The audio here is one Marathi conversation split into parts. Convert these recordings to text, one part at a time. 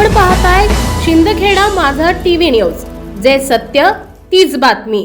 आपण पाहताय शिंदखेडा माझा टीव्ही न्यूज. जे सत्य तीच बातमी.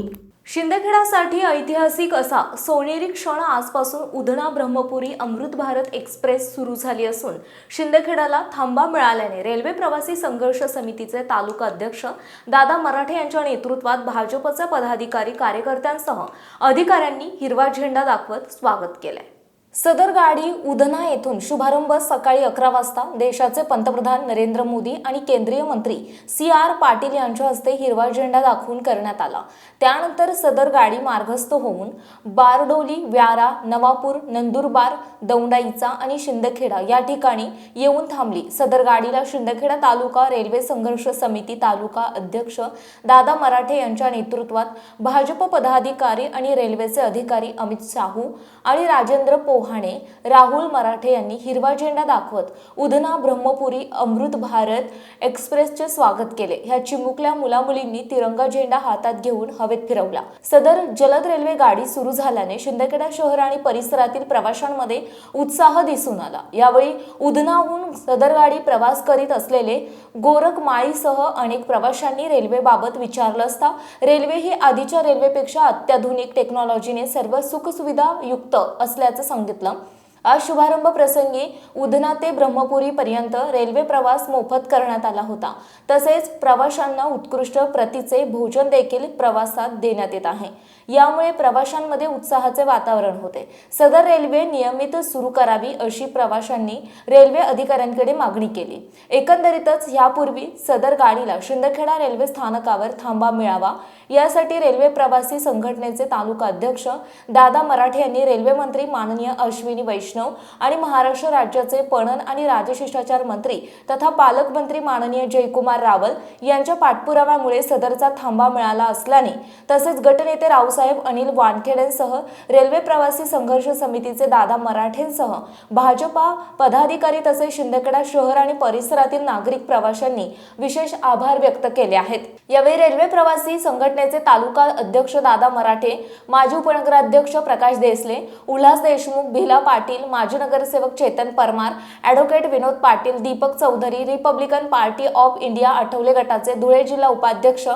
शिंदखेडासाठी ऐतिहासिक असा सोनेरी क्षण आजपासून उधना ब्रह्मपुरी अमृत भारत एक्सप्रेस सुरू झाली असून शिंदखेडाला थांबा मिळाल्याने रेल्वे प्रवासी संघर्ष समितीचे तालुका अध्यक्ष दादा मराठे यांच्या नेतृत्वात भाजपचे पदाधिकारी कार्यकर्त्यांसह अधिकाऱ्यांनी हिरवा झेंडा दाखवत स्वागत केलंय. सदर गाडी उधना येथून शुभारंभ सकाळी अकरा वाजता देशाचे पंतप्रधान नरेंद्र मोदी आणि केंद्रीय मंत्री सी आर पाटील यांच्या हस्ते हिरवा झेंडा दाखवून करण्यात आला. त्यानंतर सदर गाडी मार्गस्थ होऊन बारडोली व्यारा नवापूर नंदुरबार दौंडाईचा आणि शिंदखेडा या ठिकाणी येऊन थांबली. सदर गाडीला शिंदखेडा तालुका रेल्वे संघर्ष समिती तालुका अध्यक्ष दादा मराठे यांच्या नेतृत्वात भाजप पदाधिकारी आणि रेल्वेचे अधिकारी अमित साहू आणि राजेंद्र पोहाणे राहुल मराठे यांनी हिरवा झेंडा दाखवत उधना ब्रह्मपुरी अमृत भारत एक्सप्रेसचे स्वागत केले. ह्या चिमुकल्या मुलामुलींनी तिरंगा झेंडा हातात घेऊन हवेत फिरवला. सदर जलद रेल्वे गाडी सुरू झाल्याने शिंदखेडा शहर आणि परिसरातील प्रवाशांमध्ये उत्साह दिसून आला. यावेळी उधनाहून सदर गाडी प्रवास करीत असलेले गोरख माळीसह अनेक प्रवाशांनी रेल्वेबाबत विचारलं असता रेल्वे ही आधीच्या रेल्वेपेक्षा अत्याधुनिक टेक्नॉलॉजीने सर्व सुखसुविधा युक्त असल्याचं सांगितलं. tıkla. आज शुभारंभ प्रसंगी उधना ते ब्रह्मपुरी पर्यंत रेल्वे प्रवास मोफत करण्यात आला होता. तसेच प्रवाशांना उत्कृष्ट प्रतीचे भोजन देखील प्रवासात देण्यात येत आहे. यामुळे प्रवाशांमध्ये उत्साहाचे वातावरण होते. सदर रेल्वे नियमित सुरू करावी अशी प्रवाशांनी रेल्वे अधिकाऱ्यांकडे मागणी केली. एकंदरीतच यापूर्वी सदर गाडीला शिंदखेडा रेल्वे स्थानकावर थांबा मिळावा यासाठी रेल्वे प्रवासी संघटनेचे तालुका अध्यक्ष दादा मराठे यांनी रेल्वे मंत्री माननीय अश्विनी वैष्णव आणि महाराष्ट्र राज्याचे पणन आणि राजशिष्टाचार मंत्री तथा पालकमंत्री माननीय जयकुमार रावल यांच्या पाठपुराव्यामुळे सदरचा थांबा मिळाला असल्याने तसेच गटनेते रावसाहेब अनिल वानखेडेंसह रेल्वे प्रवासी संघर्ष समितीचे दादा मराठेंसह भाजपा पदाधिकारी तसेच शिंदखेडा शहर आणि परिसरातील नागरिक प्रवाशांनी विशेष आभार व्यक्त केले आहेत. यावेळी रेल्वे प्रवासी संघटनेचे तालुका अध्यक्ष दादा मराठे माजी उपनगराध्यक्ष प्रकाश देसले उल्हास देशमुख भिला पाटील माजी नगरसेवक Chetan Parmar advocate Vinod Patil Deepak Chaudhari Republican party of India Athawale गटाचे धुळे जिल्हा उपाध्यक्ष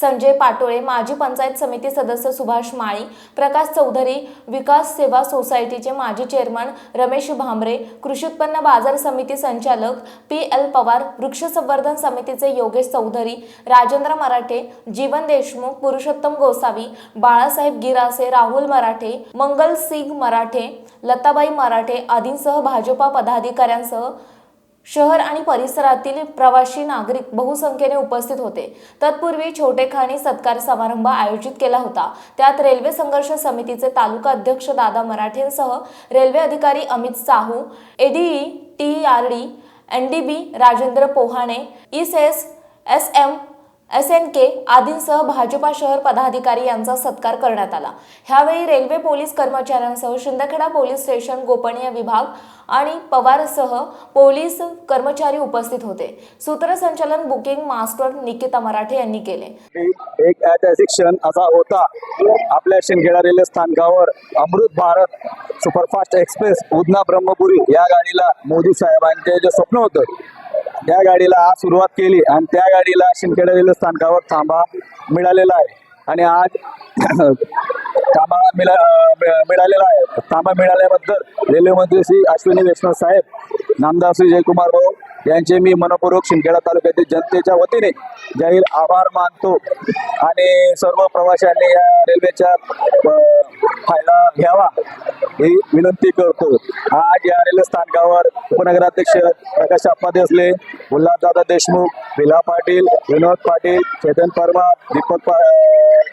संजय पाटोळे माजी पंचायत समिती सदस्य सुभाष माळी प्रकाश चौधरी विकास सेवा सोसायटीचे माजी चेअरमन रमेश भांबरे कृषी उत्पन्न बाजार समिती संचालक पी एल पवार वृक्ष संवर्धन समितीचे योगेश चौधरी राजेंद्र मराठे जीवन देशमुख पुरुषोत्तम गोसावी बाळासाहेब गिरासे राहुल मराठे मंगल सिंग मराठे लताबाई मराठे आदींसह भाजपा पदाधिकाऱ्यांसह शहर आणि परिसरातील प्रवासी नागरिक बहुसंख्येने उपस्थित होते. तत्पूर्वी छोटेखानी सत्कार समारंभ आयोजित केला होता. त्यात रेल्वे संघर्ष समितीचे तालुका अध्यक्ष दादा मराठेंसह रेल्वे अधिकारी Amit Sahu ADE T R D N D B Rajendra Pohane S S S M S N K आदींसह भाजपा शहर पदाधिकारी यांचा सत्कार करण्यात आला. ह्यावेळी रेल्वे पोलीस कर्मचाऱ्यांसह शिंदखेडा पोलीस स्टेशन गोपनीय विभाग आणि पवारसह पोलीस कर्मचारी उपस्थित होते. सूत्रसंचालन बुकिंग मास्टर निकिता मराठे यांनी केले. एक ऐतिहासिक क्षण असा होता. आपल्या शिंदखेडा रेल्वे स्थानकावर अमृत भारत सुपरफास्ट एक्सप्रेस उदना ब्रह्मपुरी या गाडीला मोदी साहेबांचे जे स्वप्न होतं त्या गाडीला आज सुरुवात केली आणि त्या गाडीला शिंदखेडा रेल्वे स्थानकावर थांबा मिळालेला आहे. आणि आज थांबा मिळा मिळालेला आहे. थांबा मिळाल्याबद्दल रेल्वे मंत्री श्री अश्विनी वैष्णव साहेब नामदार श्री जयकुमार भाऊ यांचे मी मनपूर्वक शिंदखेडा तालुक्यातील जनतेच्या वतीने जाहीर आभार मानतो. आणि सर्व प्रवाशांनी या रेल्वेचा फायदा घ्यावा ही विनंती करतो. आज या रेल्वे स्थानकावर उपनगराध्यक्ष प्रकाश आप्पा देसले उल्हासदादा देशमुख विला पाटील विनोद पाटील चेतन परमार दीपक पा-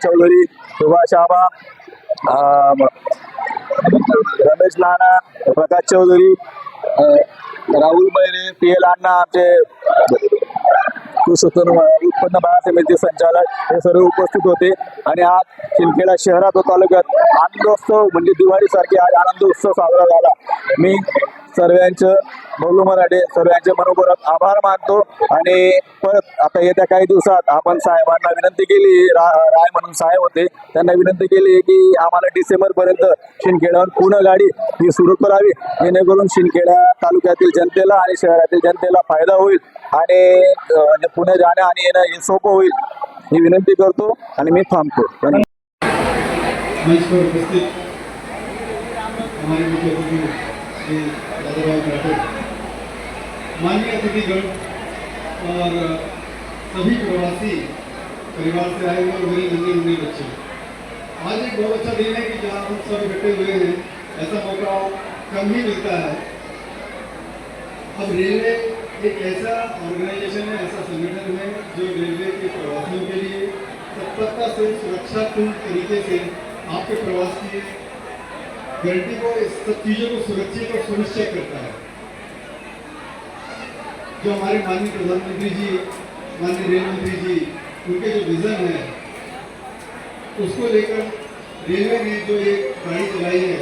Chaudhari Subhash Aba Ramesh Lana Prakash Chaudhari Rahul मैरे P L Anna आमचे कृषी उत्पन्न उत्पन्न बाजार समिती संचालक हे सर्व उपस्थित होते. आणि आज शिंदखेडा शहरात व तालुक्यात आनंदोत्सव म्हणजे दिवाळीसारखे आज आनंदोत्सव साजरा झाला. मी सर्वांचं बोलू मराठे सर्वांचे मनपूर्वक आभार मानतो. आणि परत आता येत्या काही दिवसात आपण साहेबांना विनंती केली रा राय म्हणून साहेब होते त्यांना विनंती केली की आम्हाला डिसेंबरपर्यंत शिंदखेड्यावर पूर्ण गाडी ही सुरू करावी. जेणेकरून शिंदखेडा तालुक्यातील जनतेला आणि शहरातील जनतेला फायदा होईल आणि म्हणजे पुणे जाणं आणि येणं हे सोपं होईल ही विनंती करतो आणि मी थांबतो. धन्यवाद. मंच पर उपस्थित. हमारे मुख्य श्री माननीय अतिथिगण और सभी प्रवासी परिवार से आए हुए और मेरे नन्हे मुन्ने बच्चे। आज एक बहुत अच्छा दिन है कि जहाँ हम सब इकट्ठे हुए हैं। ऐसा मौका कम ही मिलता है। अब रेलवे एक ऐसा ऑर्गेनाइजेशन है, ऐसा संगठन है जो रेलवे के प्रवासियों के लिए तत्परता से सुरक्षापूर्ण तरीके से आपके प्रवास की गारंटी को इस सब चीज़ों को सुरक्षित और सुनिश्चित करता है। जो हमारे माननीय प्रधानमंत्री जी, माननीय रेल मंत्री जी, उनके जो विजन है, उसको लेकर रेलवे ने जो एक गाड़ी चलाई है,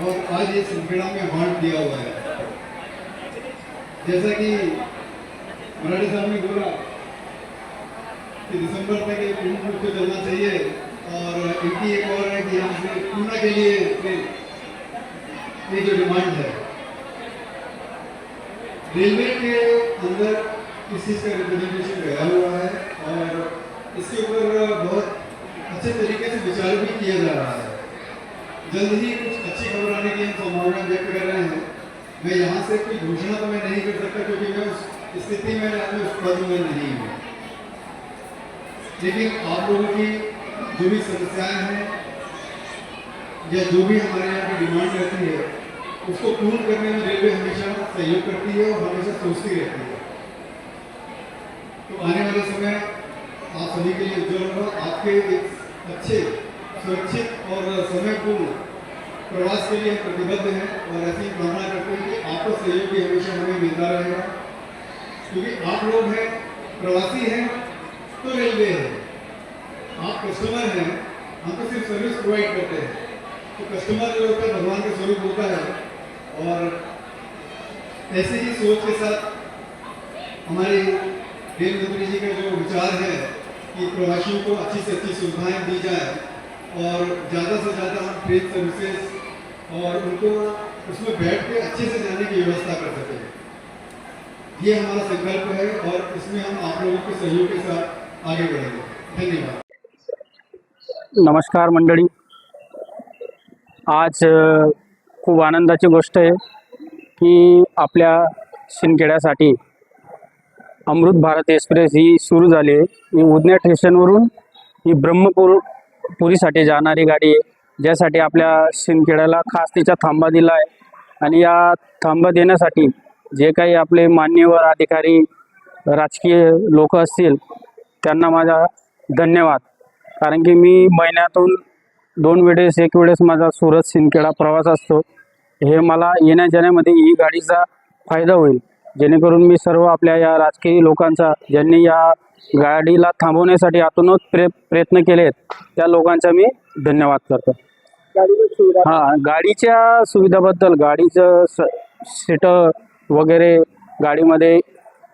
और आज ये संखेड़ा में हॉल्ट दिया हुआ है। जैसा कि मराठी साहब ने बोला कि दिसंबर तक ये पूर्ण रूप से चलना चाहिए। और इनकी एक और है कि यहाँ पूना के लिए ये जो डिमांड है रेलवे के अंदर इस चीज़ का रिप्रेजेंटेशन गया हुआ है और इसके ऊपर बहुत अच्छे तरीके से विचार भी किया जा रहा है। जल्द ही कुछ अच्छी खबर आने की हम संभावना व्यक्त कर रहे हैं। मैं यहाँ से कोई घोषणा तो मैं नहीं कर सकता क्योंकि मैं उस स्थिति में उस पद में नहीं हूँ। लेकिन आप लोगों की जो भी समस्याएँ हैं, या जो भी हमारे यहाँ की डिमांड रहती है, उसको पूर्ण करने में रेलवे हमेशा सहयोग करती है और हमेशा सोचती रहती है। तो आने वाले समय आप सभी के लिए उज्जवल हो आपके एक अच्छे, सुरक्षित और समयपूर्ण प्रवास के लिए प्रतिबद्ध हैं और ऐसी कामना करते हैं कि आपका सहयोग भी हमेशा हमें मिलता रहेगा। क्योंकि आप लोग हैं, प्रवासी हैं तो रेलवे है। कस्टमर हैं हम तो सिर्फ़ सर्विस प्रोवाइड करते हैं। तो कस्टमर जो होता है भगवान का स्वरूप होता है। और ऐसे ही सोच के साथ हमारे मंत्री जी का जो विचार है कि प्रवासियों को अच्छी से अच्छी सुविधाएँ दी जाए और ज़्यादा से ज़्यादा हम ट्रेन सर्विसेज़ और उनको उसमें बैठ के अच्छे से जाने की व्यवस्था कर सकें। ये हमारा संकल्प है और इसमें हम आप लोगों के सहयोग के साथ आगे बढ़ेंगे। धन्यवाद। नमस्कार मंडळी. आज खूप आनंदाची गोष्ट आहे की आपल्या शिंदखेड्यासाठी अमृत भारत एक्सप्रेस ही सुरू झाली आहे. ही उदण्या स्टेशनवरून ही ब्रह्मपूर पुरीसाठी जाणारी गाडी आहे ज्यासाठी आपल्या शिंदखेड्याला खास तिचा थांबा दिला आहे. आणि या थांबा देण्यासाठी जे काही आपले मान्यवर अधिकारी राजकीय लोक असतील त्यांना माझा धन्यवाद. कारण की मी महिन्यातून दोन वेळेस एक वेळेस माझा सुरत सिंदखेडा प्रवास असतो. हे मला येण्या जाण्यामध्ये ही गाडीचा फायदा होईल. जेणेकरून मी सर्व आपल्या या राजकीय लोकांचा ज्यांनी या गाडीला थांबवण्यासाठी आतूनच प्रे प्रयत्न केले आहेत त्या लोकांचा मी धन्यवाद करतो. हां गाडीच्या सुविधाबद्दल गाडीचं स सीट वगैरे गाडीमध्ये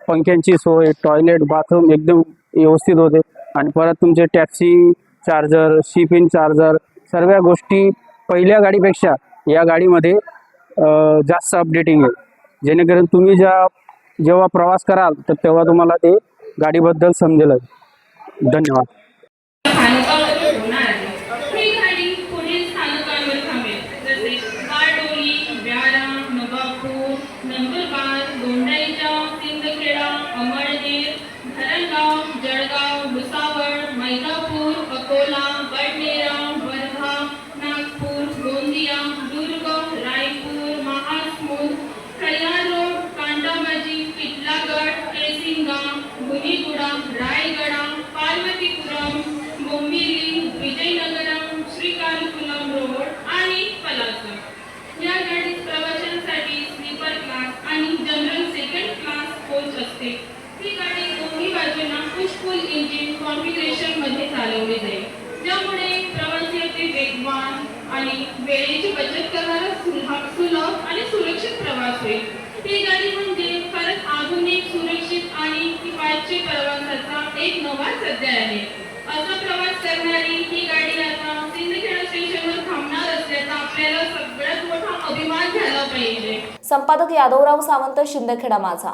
पंख्यांची सोय टॉयलेट बाथरूम एकदम व्यवस्थित होते. आणि परत तुमचे टॅक्सी चार्जर शिपिंग चार्जर सर्व गोष्टी पहिल्या गाडीपेक्षा या गाडीमध्ये जास्त अपडेटिंग आहे. जेणेकरून तुम्ही ज्या जेव्हा प्रवास कराल तर तेव्हा तुम्हाला ते गाडीबद्दल समजेल. धन्यवाद. आणि वेळेची बचत करणारा सुलभ आणि सुरक्षित प्रवास होईल. ही गाडी म्हणजे खरंच आधुनिक सुरक्षित आणि किफायतशीर प्रवासाचा एक नवा सध्या आहे. असा प्रवास करणारी ही गाडी आता सिंदखेडा स्टेशनवर थांबणार असल्याचा आपल्याला सगळ्यात मोठा अभिमान झाला पाहिजे. संपादक यादवराव सावंत शिंदखेडा माझा.